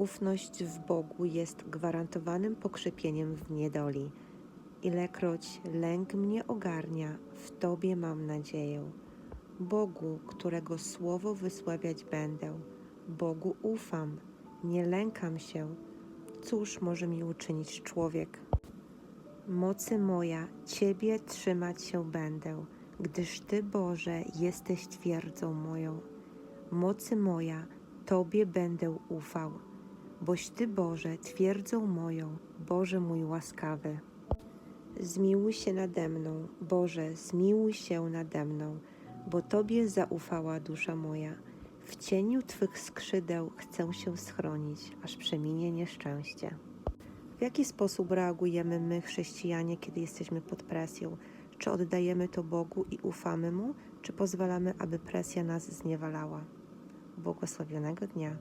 Ufność w Bogu jest gwarantowanym pokrzepieniem w niedoli. Ilekroć lęk mnie ogarnia, w Tobie mam nadzieję. Bogu, którego słowo wysławiać będę, Bogu ufam, nie lękam się. Cóż może mi uczynić człowiek? Mocy moja, Ciebie trzymać się będę, gdyż Ty, Boże, jesteś twierdzą moją. Mocy moja, Tobie będę ufał, boś Ty, Boże, twierdzą moją, Boże mój łaskawy. Zmiłuj się nade mną, Boże, zmiłuj się nade mną, bo Tobie zaufała dusza moja. W cieniu Twych skrzydeł chcę się schronić, aż przeminie nieszczęście. W jaki sposób reagujemy my, chrześcijanie, kiedy jesteśmy pod presją? Czy oddajemy to Bogu i ufamy Mu, czy pozwalamy, aby presja nas zniewalała? Błogosławionego dnia.